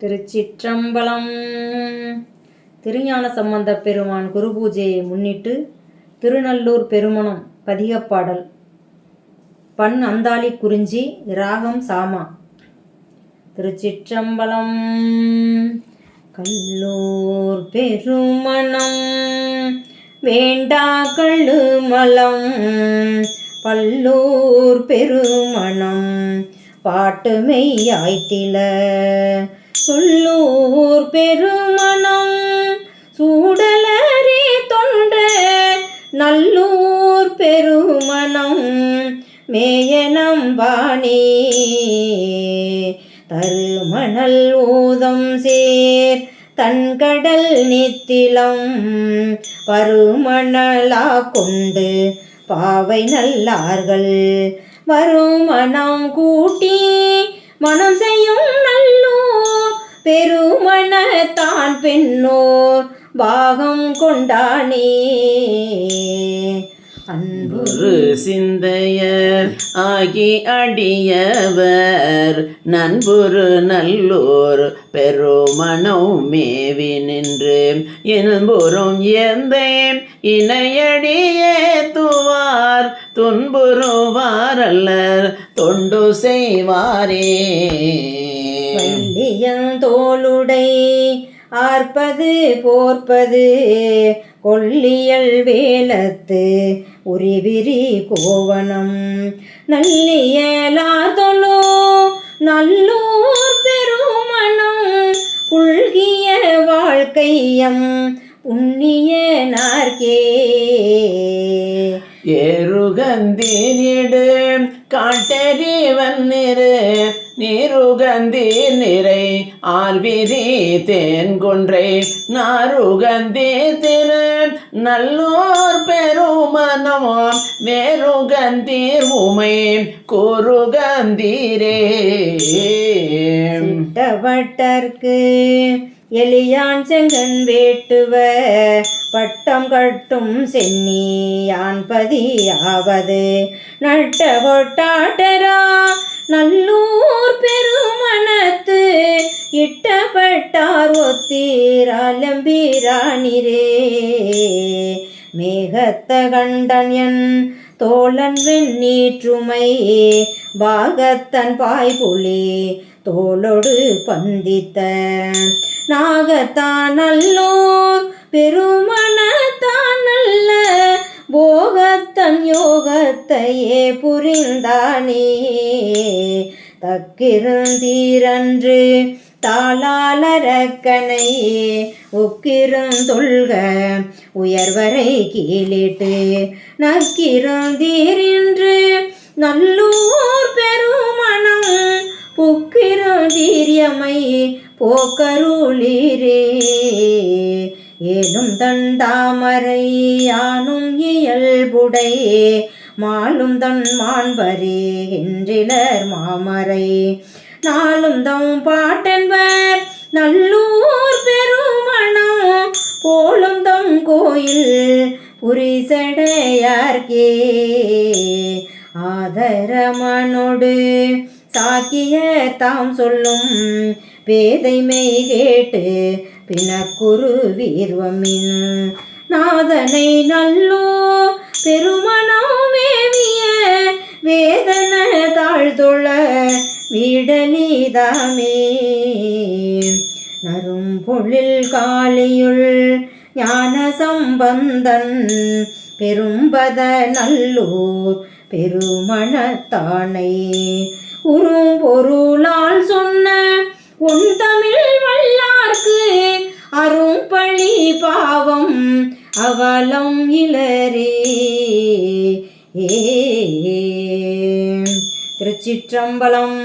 திருச்சிற்றம்பலம். திருஞான சம்பந்த பெருமான் குரு பூஜையை முன்னிட்டு திருநல்லூர் பெருமணம் பதிகப்பாடல். பண் அந்தாளி குறிஞ்சி ராகம் சாமா. திருச்சிற்றம்பலம். கல்லூர் பெருமணம். வேண்டா கள்ளுமலம் பல்லூர் பெருமணம். பாட்டு மெய்யாய்த்தில சொல்லூர் பெருமணம். சூடலரி தொண்ட நல்லூர் பெருமணம். மேயனம் வாணி தருமணல் ஊதம் சேர். தன்கடல் நித்திலம் பருமணலா கொண்டு பாவை நல்லார்கள். வருமணம் கூட்டி மனம் செய்யும் நல்ல பெருமணத்தான் பெண்ணோர் பாகம் கொண்டானே. அன்பு சிந்தையர் ஆகி அடியவர் நண்புரு நல்லோர் பெருமணம் மேவி நின்று இன்புறும் எந்த இணையடியே துவார் துன்புறுவாரல்லர் தொண்டு செய்வாரே. வள்ளியந்தோளுடை ஆர்ப்பது போர்ப்பது கொல்லியல் வேலத்து உரிவிரி கோவணம். நல்லியலாதொலோ நல்லூர் பெருமணம் புல்கிய வாழ்க்கையம் புண்ணிய நார்க்கே. காட்டே ஜீவன் நிறு நீருகந்தி நிறை ஆர்விரி தேன் கொன்றை. நாருகந்தே திரு நல்லோர் பெருமனமாம் வேறுகந்தீர் உமை கூறுகந்தீரே. வட்டர்க்கு எலியான் செங்கன் வேட்டுவ பட்டம் கட்டும் சென்னியான்பதியாவது நட்ட கொட்டாட்டரா நல்லூர் பெருமணத்து இட்டப்பட்டார் ஒத்தீராலம்பிரானிரே மேகத்த கண்டன் என் தோழன் வெண்ணீற்றுமை பாகத்தன் பாய்புலி தோளொடு பந்தித்த. நாகத்தான் நல்லோர் பெருமனத்தான் நல்ல போகத்தன் யோகத்தையே புரிந்தானே. தக்கிருந்தீரன்று தாளாலரக்கனை உக்கிருந்துள்க உயர்வரை கீழிட்டு நக்கிருந்தீரின்று நல்லூர் பெருமணம் புக்கிருந்தீரியமை போக்கருளீரே. தண்டாமரை யானும் இயல்புடை மாலும் தன் மாண்பரே என்றிலர் மாமரை. நாளும் தம் பாட்டென்பர் நல்லூர் பெருமணம் போலும் தம் கோயில் புரிசடையார்கே ஆதரமனோடு சாக்கிய தாம் சொல்லும் பேதைமை கேட்டு பிணக்குரு வீர்வமின் நாதனை நல்லோ பெருமணமேவிய வேதன தாழ்தொழ வீடலிதாமே நரும்பொழில் காளியுள் ஞான சம்பந்தன் பெரும்பத நல்லூர் பெருமணத்தானை. உறும் பொருளால் சொன்ன உன் தமிழ் வல்லார்க்கு அரும் பழி பாவம் அவலம் இளரே ஏ. திருச்சிற்றம்பலம்.